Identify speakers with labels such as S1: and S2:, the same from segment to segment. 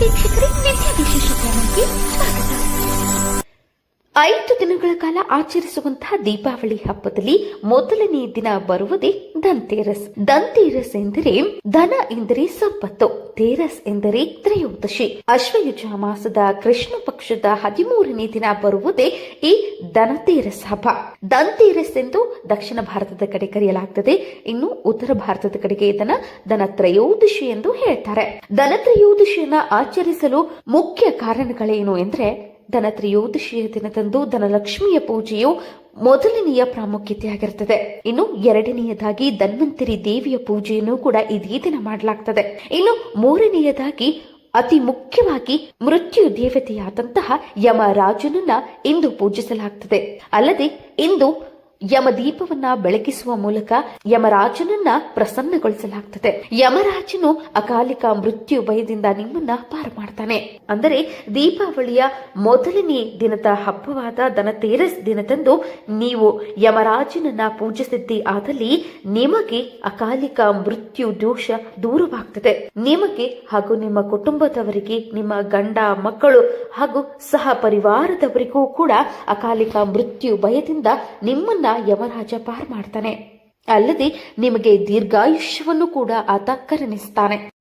S1: ವೀಕ್ಷಕರೇ ನಿತ್ಯ ವಿಶೇಷ ಚಾನಲ್ಗೆ ಸ್ವಾಗತ ಐದು ದಿನಗಳ ಕಾಲ ಆಚರಿಸುವಂತಹ ದೀಪಾವಳಿ ಹಬ್ಬದಲ್ಲಿ ಮೊದಲನೇ ದಿನ ಬರುವುದೇ ದಂತೇರಸ್ ದಂತೇರಸ್ ಎಂದರೆ ಧನ ಎಂದರೆ ಸಂಪತ್ತು, ತೇರಸ್ ಎಂದರೆ ತ್ರಯೋದಶಿ. ಅಶ್ವಯುಜ ಮಾಸದ ಕೃಷ್ಣ ಪಕ್ಷದ ಹದಿಮೂರನೇ ದಿನ ಬರುವುದೇ ಈ ಧನತೇರಸ್ ಹಬ್ಬ. ದಂತೇರಸ್ ಎಂದು ದಕ್ಷಿಣ ಭಾರತದ ಕಡೆ ಕರೆಯಲಾಗ್ತದೆ. ಇನ್ನು ಉತ್ತರ ಭಾರತದ ಕಡೆಗೆ ಇದನ್ನ ಧನತ್ರಯೋದಶಿ ಎಂದು ಹೇಳ್ತಾರೆ. ಧನತ್ರಯೋದಶಿಯನ್ನ ಆಚರಿಸಲು ಮುಖ್ಯ ಕಾರಣಗಳೇನು ಎಂದ್ರೆ ಧನತ್ರಯೋದಶಿಯ ದಿನದಂದು ಧನಲಕ್ಷ್ಮಿಯ ಪೂಜೆಯು ಮೊದಲನೆಯ ಪ್ರಾಮುಖ್ಯತೆಯಾಗಿರುತ್ತದೆ. ಇನ್ನು ಎರಡನೆಯದಾಗಿ ಧನ್ವಂತರಿ ದೇವಿಯ ಪೂಜೆಯನ್ನು ಕೂಡ ಇದೇ ದಿನ ಮಾಡಲಾಗ್ತದೆ. ಇನ್ನು ಮೂರನೆಯದಾಗಿ ಅತಿ ಮುಖ್ಯವಾಗಿ ಮೃತ್ಯು ದೇವತೆಯಾದಂತಹ ಯಮರಾಜನನ್ನ ಇಂದು ಪೂಜಿಸಲಾಗ್ತದೆ. ಅಲ್ಲದೆ ಇಂದು ಯಮದೀಪವನ್ನ ಬೆಳಗಿಸುವ ಮೂಲಕ ಯಮರಾಜನನ್ನ ಪ್ರಸನ್ನಗೊಳಿಸಲಾಗ್ತದೆ. ಯಮರಾಜನು ಅಕಾಲಿಕ ಮೃತ್ಯು ಭಯದಿಂದ ನಿಮ್ಮನ್ನ ಪಾರು ಮಾಡ್ತಾನೆ. ಅಂದರೆ ದೀಪಾವಳಿಯ ಮೊದಲನೇ ದಿನದ ಹಬ್ಬವಾದ ಧನತೇರಸ್ ದಿನದಂದು ನೀವು ಯಮರಾಜನನ್ನ ಪೂಜಿಸಿದ್ದಿ ಆದಲ್ಲಿ ನಿಮಗೆ ಅಕಾಲಿಕ ಮೃತ್ಯು ದೋಷ ದೂರವಾಗ್ತದೆ. ನಿಮಗೆ ಹಾಗೂ ನಿಮ್ಮ ಕುಟುಂಬದವರಿಗೆ, ನಿಮ್ಮ ಗಂಡ ಮಕ್ಕಳು ಹಾಗೂ ಸಹ ಪರಿವಾರದವರಿಗೂ ಕೂಡ ಅಕಾಲಿಕ ಮೃತ್ಯು ಭಯದಿಂದ ನಿಮ್ಮನ್ನ ಯಮರಾಜ ಪಾರ್ ಮಾಡ್ತಾನೆ. ಅಲ್ಲದೆ ನಿಮಗೆ ದೀರ್ಘಾಯುಷ್ಯವನ್ನು ಕೂಡ ಆತ ಕರುಣಿಸ್ತಾನೆ.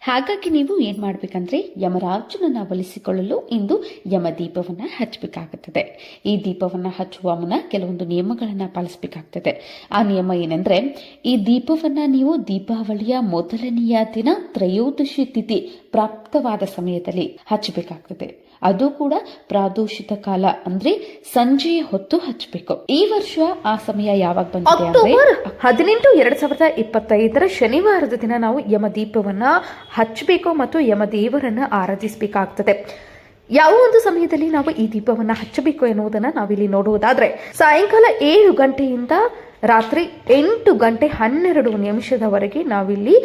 S1: ಹಾಗಾಗಿ ನೀವು ಏನ್ ಮಾಡ್ಬೇಕಂದ್ರೆ ಯಮರಾಜನನ್ನ ಒಲಿಸಿಕೊಳ್ಳಲು ಇಂದು ಯಮ ದೀಪವನ್ನ ಹಚ್ಚಬೇಕಾಗುತ್ತದೆ ಈ ದೀಪವನ್ನ ಹಚ್ಚುವ ಮುನ್ನ ಕೆಲವೊಂದು ನಿಯಮಗಳನ್ನ ಪಾಲಿಸಬೇಕಾಗ್ತದೆ. ಆ ನಿಯಮ ಏನಂದ್ರೆ ಈ ದೀಪವನ್ನ ನೀವು ದೀಪಾವಳಿಯ ಮೊದಲನೆಯ ದಿನ ತ್ರಯೋದಶಿ ತಿಥಿ ಪ್ರಾಪ್ತವಾದ ಸಮಯದಲ್ಲಿ ಹಚ್ಚಬೇಕಾಗ್ತದೆ. ಅದು ಕೂಡ ಪ್ರಾದೋಷಿತ ಕಾಲ. ಅಂದ್ರೆ ಸಂಜೆ ಹೊತ್ತು ಹಚ್ಚಬೇಕು. ಈ ವರ್ಷ ಆ ಸಮಯ ಯಾವಾಗ ಬಂದಿದೆ
S2: ಅಕ್ಟೋಬರ್ ಹದಿನೆಂಟು ಎರಡ್ ಸಾವಿರದ ಇಪ್ಪತ್ತೈದರ ಶನಿವಾರದ ದಿನ ನಾವು ಯಮದೀಪವನ್ನ ಹಚ್ಚಬೇಕು ಮತ್ತು ಯಮದೇವರನ್ನ ಆರಾಧಿಸಬೇಕಾಗ್ತದೆ. ಯಾವ ಒಂದು ಸಮಯದಲ್ಲಿ ನಾವು ಈ ದೀಪವನ್ನ ಹಚ್ಚಬೇಕು ಎನ್ನುವುದನ್ನ ನಾವಿಲ್ಲಿ ನೋಡುವುದಾದ್ರೆ, ಸಾಯಂಕಾಲ ಏಳು ಗಂಟೆಯಿಂದ ರಾತ್ರಿ ಎಂಟು ಗಂಟೆ ಹನ್ನೆರಡು ನಿಮಿಷದವರೆಗೆ ನಾವಿಲ್ಲಿ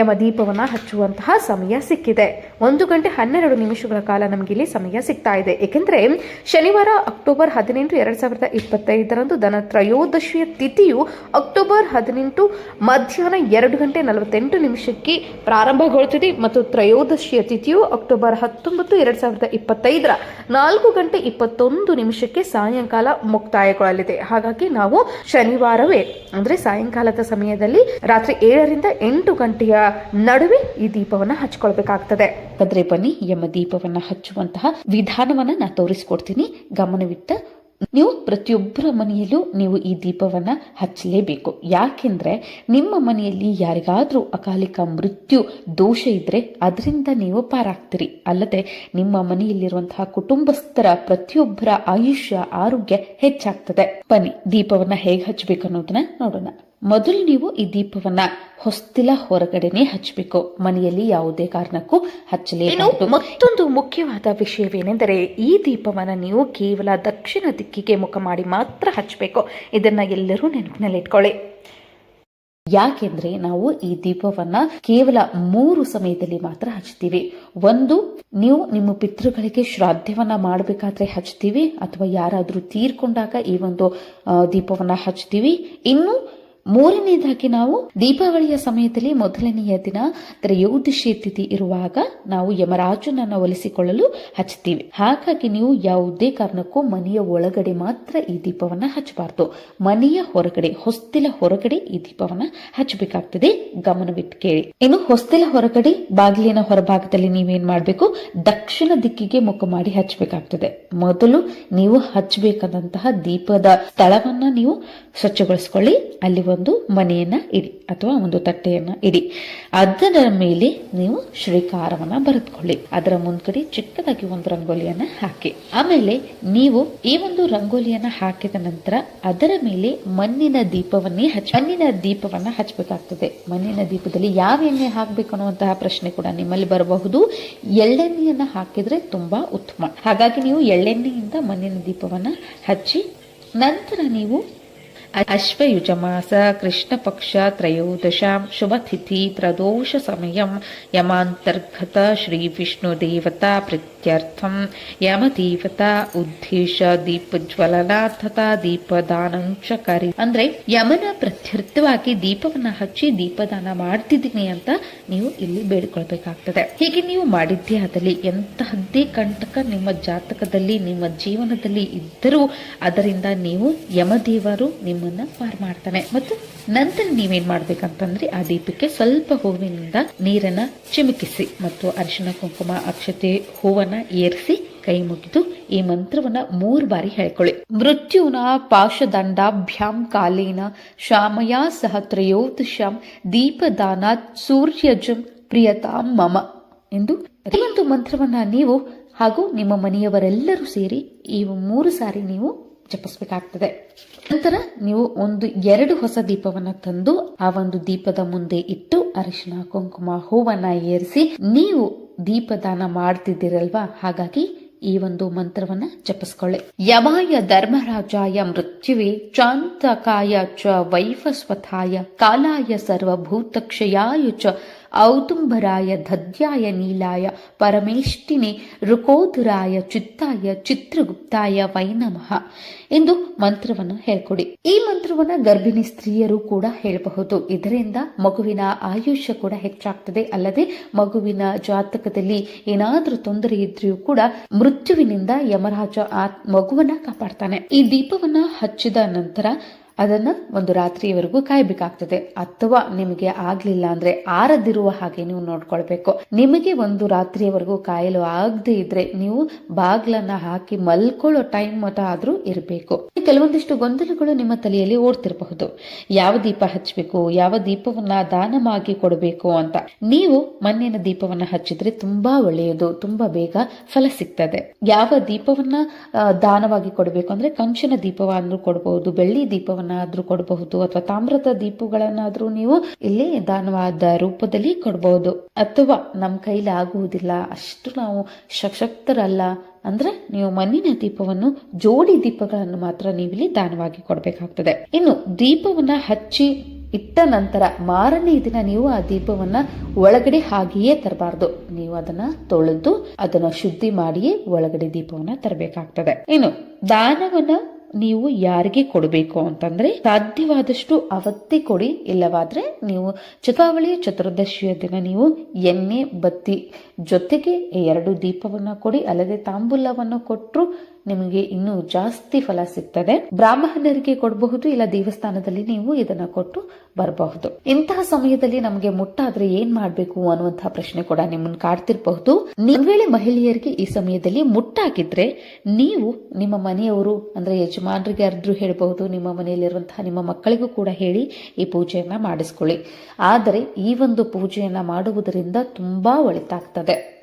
S2: ಯಮದೀಪವನ್ನ ಹಚ್ಚುವಂತಹ ಸಮಯ ಸಿಕ್ಕಿದೆ. ಒಂದು ಗಂಟೆ ಹನ್ನೆರಡು ನಿಮಿಷಗಳ ಕಾಲ ನಮಗೆ ಇಲ್ಲಿ ಸಮಯ ಸಿಗ್ತಾ ಇದೆ. ಏಕೆಂದರೆ ಶನಿವಾರ ಅಕ್ಟೋಬರ್ ಹದಿನೆಂಟು ಎರಡು ಸಾವಿರದ ಇಪ್ಪತ್ತೈದರಂದು ದನ ತ್ರಯೋದಶಿಯ ತಿಥಿಯು ಅಕ್ಟೋಬರ್ ಹದಿನೆಂಟು ಮಧ್ಯಾಹ್ನ ಎರಡು ಗಂಟೆ ನಲವತ್ತೆಂಟು ನಿಮಿಷಕ್ಕೆ ಪ್ರಾರಂಭಗೊಳ್ಳುತ್ತದೆ ಮತ್ತು ತ್ರಯೋದಶಿಯ ತಿಥಿಯು ಅಕ್ಟೋಬರ್ ಹತ್ತೊಂಬತ್ತು ಎರಡು ಸಾವಿರದ ಇಪ್ಪತ್ತೈದರ ನಾಲ್ಕು ಗಂಟೆ ಇಪ್ಪತ್ತೊಂದು ನಿಮಿಷಕ್ಕೆ ಸಾಯಂಕಾಲ ಮುಕ್ತಾಯಗೊಳ್ಳಲಿದೆ. ಹಾಗಾಗಿ ನಾವು ಶನಿವಾರವೇ, ಅಂದರೆ ಸಾಯಂಕಾಲದ ಸಮಯದಲ್ಲಿ ರಾತ್ರಿ ಏಳರಿಂದ ಎಂಟು ಗಂಟೆಯ ನಡುವೆ ಈ ದೀಪವನ್ನ ಹಚ್ಕೊಳ್ಬೇಕಾಗ್ತದೆ.
S1: ಹಾಗಾದ್ರೆ ಬನ್ನಿ, ಯಮ ದೀಪವನ್ನ ಹಚ್ಚುವಂತಹ ವಿಧಾನವನ್ನ ನಾ ತೋರಿಸ್ಕೊಡ್ತೀನಿ. ಗಮನವಿಟ್ಟ, ನೀವು ಪ್ರತಿಯೊಬ್ಬರ ಮನೆಯಲ್ಲೂ ನೀವು ಈ ದೀಪವನ್ನ ಹಚ್ಚಲೇಬೇಕು. ಯಾಕೆಂದ್ರೆ ನಿಮ್ಮ ಮನೆಯಲ್ಲಿ ಯಾರಿಗಾದ್ರೂ ಅಕಾಲಿಕ ಮೃತ್ಯು ದೋಷ ಇದ್ರೆ ಅದರಿಂದ ನೀವು ಪಾರಾಗ್ತೀರಿ. ಅಲ್ಲದೆ ನಿಮ್ಮ ಮನೆಯಲ್ಲಿರುವಂತಹ ಕುಟುಂಬಸ್ಥರ ಪ್ರತಿಯೊಬ್ಬರ ಆಯುಷ್ಯ, ಆರೋಗ್ಯ ಹೆಚ್ಚಾಗ್ತದೆ. ಬನ್ನಿ, ದೀಪವನ್ನ ಹೇಗೆ ಹಚ್ಚಬೇಕು ಅನ್ನೋದನ್ನ ನೋಡೋಣ. ಮೊದಲು ನೀವು ಈ ದೀಪವನ್ನ ಹೊಸ್ತಿಲ ಹೊರಗಡೆನೆ ಹಚ್ಚಬೇಕು ಮನೆಯಲ್ಲಿ ಯಾವುದೇ ಕಾರಣಕ್ಕೂ
S2: ಹಚ್ಚಲಿ
S1: ಹಚ್ಚಲೇಬಾರದು
S2: ಮತ್ತೊಂದು ಮುಖ್ಯವಾದ ವಿಷಯವೇನೆಂದರೆ ಈ ದೀಪವನ್ನ ನೀವು ಕೇವಲ ದಕ್ಷಿಣ ದಿಕ್ಕಿಗೆ ಮುಖ ಮಾಡಿ ಮಾತ್ರ ಹಚ್ಚಬೇಕು ಇದನ್ನ ಎಲ್ಲರೂ ನೆನಪಿನಲ್ಲಿಟ್ಕೊಳ್ಳಿ
S1: ಯಾಕೆಂದ್ರೆ ನಾವು ಈ ದೀಪವನ್ನ ಕೇವಲ ಮೂರು ಸಮಯದಲ್ಲಿ ಮಾತ್ರ ಹಚ್ತೀವಿ. ಒಂದು ನೀವು ನಿಮ್ಮ ಪಿತೃಗಳಿಗೆ ಶ್ರಾದ್ದವನ್ನ ಮಾಡಬೇಕಾದ್ರೆ ಹಚ್ತೀವಿ ಅಥವಾ ಯಾರಾದರೂ ತೀರ್ಕೊಂಡಾಗ ಈ ಒಂದು ದೀಪವನ್ನ ಹಚ್ತೀವಿ. ಇನ್ನು ಮೂರನೇದಾಗಿ ನಾವು ದೀಪಾವಳಿಯ ಸಮಯದಲ್ಲಿ ಮೊದಲನೆಯ ದಿನ ತ್ರಯೋದಶಿ ತಿಥಿ ಇರುವಾಗ ನಾವು ಯಮರಾಜನನ್ನು ಒಲಿಸಿಕೊಳ್ಳಲು ಹಚ್ತೀವಿ ಹಾಗಾಗಿ ನೀವು ಯಾವುದೇ ಕಾರಣಕ್ಕೂ ಮನೆಯ ಒಳಗಡೆ ಮಾತ್ರ ಈ ದೀಪವನ್ನ ಹಚ್ಚಬಾರದು. ಮನೆಯ ಹೊರಗಡೆ, ಹೊಸ್ತಿಲ ಹೊರಗಡೆ ಈ ದೀಪವನ್ನ ಹಚ್ಚಬೇಕಾಗ್ತದೆ. ಗಮನವಿಟ್ಟು ಕೇಳಿ. ಇನ್ನು ಹೊಸ್ತಿಲ ಹೊರಗಡೆ, ಬಾಗಿಲಿನ ಹೊರಭಾಗದಲ್ಲಿ ನೀವೇನ್ ಮಾಡಬೇಕು? ದಕ್ಷಿಣ ದಿಕ್ಕಿಗೆ ಮುಖ ಮಾಡಿ ಹಚ್ಚಬೇಕಾಗ್ತದೆ. ಮೊದಲು ನೀವು ಹಚ್ಚಬೇಕಾದಂತಹ ದೀಪದ ಸ್ಥಳವನ್ನ ನೀವು ಸ್ವಚ್ಛಗೊಳಿಸಿಕೊಳ್ಳಿ. ಅಲ್ಲಿ ಒಂದು ಮನೆಯನ್ನು ಇಡಿ ಅಥವಾ ಒಂದು ತಟ್ಟೆಯನ್ನ ಇಡಿ. ಅದರ ಮೇಲೆ ನೀವು ಶ್ರೀಕಾರವನ್ನ ಬರೆದುಕೊಳ್ಳಿ. ಅದರ ಮುಂದ್ಗಡೆ ಚಿಕ್ಕದಾಗಿ ಒಂದು ರಂಗೋಲಿಯನ್ನ ಹಾಕಿ. ಆಮೇಲೆ ನೀವು ಈ ಒಂದು ರಂಗೋಲಿಯನ್ನ ಹಾಕಿದ ನಂತರ ಅದರ ಮೇಲೆ ಮಣ್ಣಿನ ದೀಪವನ್ನೇ ಹಚ್ಚ, ಮಣ್ಣಿನ ದೀಪವನ್ನ ಹಚ್ಚಬೇಕಾಗ್ತದೆ. ಮಣ್ಣಿನ ದೀಪದಲ್ಲಿ ಯಾವ ಎಣ್ಣೆ ಹಾಕಬೇಕು ಅನ್ನುವಂತಹ ಪ್ರಶ್ನೆ ಕೂಡ ನಿಮ್ಮಲ್ಲಿ ಬರಬಹುದು. ಎಳ್ಳೆಣ್ಣೆಯನ್ನ ಹಾಕಿದ್ರೆ ತುಂಬಾ ಉತ್ತಮ. ಹಾಗಾಗಿ ನೀವು ಎಳ್ಳೆಣ್ಣೆಯಿಂದ ಮಣ್ಣಿನ ದೀಪವನ್ನ ಹಚ್ಚಿ, ನಂತರ ನೀವು ಅಶ್ವಯುಜ ಮಾಸ ಕೃಷ್ಣ ಪಕ್ಷ ತ್ರಯೋದಶಾಂ ಶುಭ ತಿಥಿ ಪ್ರದೋಷ ಸಮಯಂ ಯಮ ದೇವತಾ ಉದ್ದೇಶ ದೀಪಜ್ವಲನ ತಥಾ ದೀಪದಾನಂಚ ಕರಿ ಅಂದ್ರೆ ಯಮನ ಪ್ರತ್ಯರ್ಥವಾಗಿ ದೀಪವನ್ನ ಹಚ್ಚಿ ದೀಪದಾನ ಮಾಡ್ತಿದ್ದೀನಿ ಅಂತ ನೀವು ಇಲ್ಲಿ ಬೇಡಿಕೊಳ್ಬೇಕಾಗ್ತದೆ. ಹೀಗೆ ನೀವು ಮಾಡಿದ್ದೇ ಆದಲ್ಲಿ ಎಂತಹದ್ದೇ ಕಂಟಕ ನಿಮ್ಮ ಜಾತಕದಲ್ಲಿ, ನಿಮ್ಮ ಜೀವನದಲ್ಲಿ ಇದ್ದರೂ ಅದರಿಂದ ನೀವು ಯಮದೇವರು ನಿಮ್ಮನ್ನ ಪಾರ್ ಮಾಡ್ತಾನೆ. ಮತ್ತು ನಂತರ ನೀವೇನ್ ಮಾಡ್ಬೇಕಂತಂದ್ರೆ ಆ ದೀಪಕ್ಕೆ ಸ್ವಲ್ಪ ಹೂವಿನಿಂದ ನೀರನ್ನ ಚಿಮುಕಿಸಿ ಮತ್ತು ಅರಿಶಿಣ, ಕುಂಕುಮ, ಅಕ್ಷತೆ ಹೂವನ್ನ ಏರಿಸಿ ಕೈ ಮುಗಿದು ಈ ಮಂತ್ರವನ್ನ ಮೂರು ಬಾರಿ ಹೇಳ್ಕೊಳ್ಳಿ. ಮೃತ್ಯುನ ಪಾಶದಂಡಾಭ್ಯಾಂ ಕಾಲೇನ ಶಾಮಯ ಸಹ ತ್ರಯೋದಶಾಂ ದೀಪದಾನಾತ್ ಸೂರ್ಯಜಂ ಪ್ರಿಯತಾಂ ಮಮ ಎಂದು ಈ ಒಂದು ಮಂತ್ರವನ್ನ ನೀವು ಹಾಗೂ ನಿಮ್ಮ ಮನೆಯವರೆಲ್ಲರೂ ಸೇರಿ ಈ ಮೂರು ಸಾರಿ ನೀವು ಜಪಿಸಬೇಕಾಗ್ತದೆ. ನಂತರ ನೀವು ಒಂದು, ಎರಡು ಹೊಸ ದೀಪವನ್ನ ತಂದು, ಆ ಒಂದು ದೀಪದ ಮುಂದೆ ಇಟ್ಟು ಅರಿಶಿನ ಕುಂಕುಮ ಹೂವನ್ನ ಏರಿಸಿ, ನೀವು ದೀಪದಾನ ಮಾಡ್ತಿದ್ದೀರಲ್ವಾ? ಹಾಗಾಗಿ ಈ ಒಂದು ಮಂತ್ರವನ್ನ ಜಪಿಸ್ಕೊಳ್ಳಿ. ಯಮಾಯ ಧರ್ಮರಾಜಾಯ ಮೃತ್ಯುವೆ, ಚಾಂತಕಾಯ ಚ ವೈಫಸ್ವಥಾಯ ಕಾಲಾಯ ಸರ್ವಭೂತಕ್ಷಯಾಯ ಚ ಔದುಂಬರಾಯ ಧದ್ಯಾಯ ನೀಲಾಯ ಪರಮೇಷ್ಟಿನಿ ರುಕೋದುರಾಯ ಚಿತ್ತಾಯ ಚಿತ್ರಗುಪ್ತಾಯ ವೈ ನಮಃ ಎಂದು ಮಂತ್ರವನ್ನು ಹೇಳ್ಕೊಡಿ. ಈ ಮಂತ್ರವನ್ನು ಗರ್ಭಿಣಿ ಸ್ತ್ರೀಯರು ಕೂಡ ಹೇಳಬಹುದು. ಇದರಿಂದ ಮಗುವಿನ ಆಯುಷ್ಯ ಕೂಡ ಹೆಚ್ಚಾಗ್ತದೆ. ಅಲ್ಲದೆ ಮಗುವಿನ ಜಾತಕದಲ್ಲಿ ಏನಾದರೂ ತೊಂದರೆ ಇದ್ರೂ ಕೂಡ ಮೃತ್ಯುವಿನಿಂದ ಯಮರಾಜ ಆ ಮಗುವನ್ನ ಕಾಪಾಡ್ತಾನೆ. ಈ ದೀಪವನ್ನ ಹಚ್ಚಿದ ನಂತರ ಅದನ್ನ ಒಂದು ರಾತ್ರಿಯವರೆಗೂ ಕಾಯಬೇಕಾಗ್ತದೆ. ಅಥವಾ ನಿಮಗೆ ಆಗ್ಲಿಲ್ಲ ಅಂದ್ರೆ ಆರದಿರುವ ಹಾಗೆ ನೀವು ನೋಡ್ಕೊಳ್ಬೇಕು. ನಿಮಗೆ ಒಂದು ರಾತ್ರಿಯವರೆಗೂ ಕಾಯಲು ಆಗದೆ ಇದ್ರೆ ನೀವು ಬಾಗ್ಲನ್ನ ಹಾಕಿ ಮಲ್ಕೊಳ್ಳೋ ಟೈಮ್ ಮತ ಆದ್ರೂ ಇರಬೇಕು. ಕೆಲವೊಂದಿಷ್ಟು ಗೊಂದಲಗಳು ನಿಮ್ಮ ತಲೆಯಲ್ಲಿ ಓಡ್ತಿರಬಹುದು. ಯಾವ ದೀಪ ಹಚ್ಚಬೇಕು ಯಾವ ದೀಪವನ್ನ ದಾನವಾಗಿ ಕೊಡಬೇಕು ಅಂತ. ನೀವು ಮಣ್ಣಿನ ದೀಪವನ್ನ ಹಚ್ಚಿದ್ರೆ ತುಂಬಾ ಒಳ್ಳೆಯದು, ತುಂಬಾ ಬೇಗ ಫಲ ಸಿಗ್ತದೆ. ಯಾವ ದೀಪವನ್ನ ದಾನವಾಗಿ ಕೊಡಬೇಕು ಅಂದ್ರೆ ಕಂಚಿನ ದೀಪವನ್ನು ಕೊಡಬಹುದು ಬೆಳ್ಳಿ ದೀಪವನ್ನಾದ್ರೂ ಕೊಡಬಹುದು ಅಥವಾ ತಾಮ್ರದ ದೀಪಗಳನ್ನಾದ್ರೂ ನೀವು ಇಲ್ಲಿ ದಾನವಾದ ರೂಪದಲ್ಲಿ ಕೊಡಬಹುದು. ಅಥವಾ ನಮ್ಮ ಕೈಲಿ ಆಗುವುದಿಲ್ಲ, ಅಷ್ಟು ನಾವು ಸಶಕ್ತರಲ್ಲ ಅಂದ್ರೆ ನೀವು ಮಣ್ಣಿನ ದೀಪವನ್ನು, ಜೋಡಿ ದೀಪಗಳನ್ನು ಮಾತ್ರ ನೀವಿಲ್ಲಿ ದಾನವಾಗಿ ಕೊಡಬೇಕಾಗ್ತದೆ. ಇನ್ನು ದೀಪವನ್ನ ಹಚ್ಚಿ ಇಟ್ಟ ನಂತರ ಮಾರನೇ ದಿನ ನೀವು ಆ ದೀಪವನ್ನ ಒಳಗಡೆ ಹಾಗೆಯೇ ತರಬಾರ್ದು. ನೀವು ಅದನ್ನ ತೊಳೆದು ಅದನ್ನ ಶುದ್ಧಿ ಮಾಡಿಯೇ ಒಳಗಡೆ ದೀಪವನ್ನ ತರಬೇಕಾಗ್ತದೆ. ಇನ್ನು ದಾನವನ್ನ ನೀವು ಯಾರಿಗೆ ಕೊಡಬೇಕು ಅಂತಂದ್ರೆ ಸಾಧ್ಯವಾದಷ್ಟು ಅವತ್ತೇ ಕೊಡಿ, ಇಲ್ಲವಾದ್ರೆ ನೀವು ಚತಾವಳಿ ಚತುರ್ದಶಿಯ ದಿನ ನೀವು ಎಣ್ಣೆ, ಬತ್ತಿ ಜೊತೆಗೆ ಎರಡು ದೀಪವನ್ನ ಕೊಡಿ, ಅಲ್ಲದೆ ತಾಂಬೂಲವನ್ನು ಕೊಟ್ಟರು ನಿಮಗೆ ಇನ್ನೂ ಜಾಸ್ತಿ ಫಲ ಸಿಗ್ತದೆ. ಬ್ರಾಹ್ಮಣರಿಗೆ ಕೊಡಬಹುದು, ಇಲ್ಲ ದೇವಸ್ಥಾನದಲ್ಲಿ ನೀವು ಇದನ್ನ ಕೊಟ್ಟು ಬರಬಹುದು. ಇಂತಹ ಸಮಯದಲ್ಲಿ ನಮಗೆ ಮುಟ್ಟಾದ್ರೆ ಏನ್ ಮಾಡ್ಬೇಕು ಅನ್ನುವಂತಹ ಪ್ರಶ್ನೆ ಕೂಡ ನಿಮ್ಮನ್ನು ಕಾಡ್ತಿರಬಹುದು. ಒಂದ್ ವೇಳೆ ಮಹಿಳೆಯರಿಗೆ ಈ ಸಮಯದಲ್ಲಿ ಮುಟ್ಟಾಗಿದ್ರೆ ನೀವು ನಿಮ್ಮ ಮನೆಯವರು, ಅಂದ್ರೆ ಯಜಮಾನರಿಗೆ ಅರ್ದ್ರು ಹೇಳಬಹುದು, ನಿಮ್ಮ ಮನೆಯಲ್ಲಿರುವಂತಹ ನಿಮ್ಮ ಮಕ್ಕಳಿಗೂ ಕೂಡ ಹೇಳಿ ಈ ಪೂಜೆಯನ್ನ ಮಾಡಿಸ್ಕೊಳ್ಳಿ. ಆದರೆ ಈ ಒಂದು ಪೂಜೆಯನ್ನ ಮಾಡುವುದರಿಂದ ತುಂಬಾ ಒಳಿತಾಗ್ತದೆ.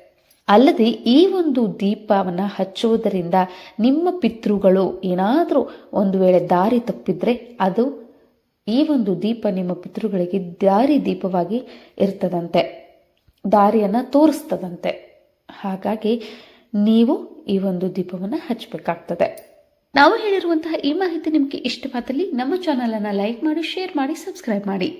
S1: ಅಲ್ಲದೆ ಈ ಒಂದು ದೀಪವನ್ನು ಹಚ್ಚುವುದರಿಂದ ನಿಮ್ಮ ಪಿತೃಗಳು ಏನಾದರೂ ಒಂದು ವೇಳೆ ದಾರಿ ತಪ್ಪಿದ್ರೆ ಅದು ಈ ಒಂದು ದೀಪ ನಿಮ್ಮ ಪಿತೃಗಳಿಗೆ ದಾರಿ ದೀಪವಾಗಿ ಇರ್ತದಂತೆ, ದಾರಿಯನ್ನು ತೋರಿಸ್ತದಂತೆ. ಹಾಗಾಗಿ ನೀವು ಈ ಒಂದು ದೀಪವನ್ನು ಹಚ್ಚಬೇಕಾಗ್ತದೆ. ನಾವು ಹೇಳಿರುವಂತಹ ಈ ಮಾಹಿತಿ ನಿಮಗೆ ಇಷ್ಟವಾದಲ್ಲಿ ನಮ್ಮ ಚಾನಲನ್ನು ಲೈಕ್ ಮಾಡಿ, ಶೇರ್ ಮಾಡಿ, ಸಬ್ಸ್ಕ್ರೈಬ್ ಮಾಡಿ.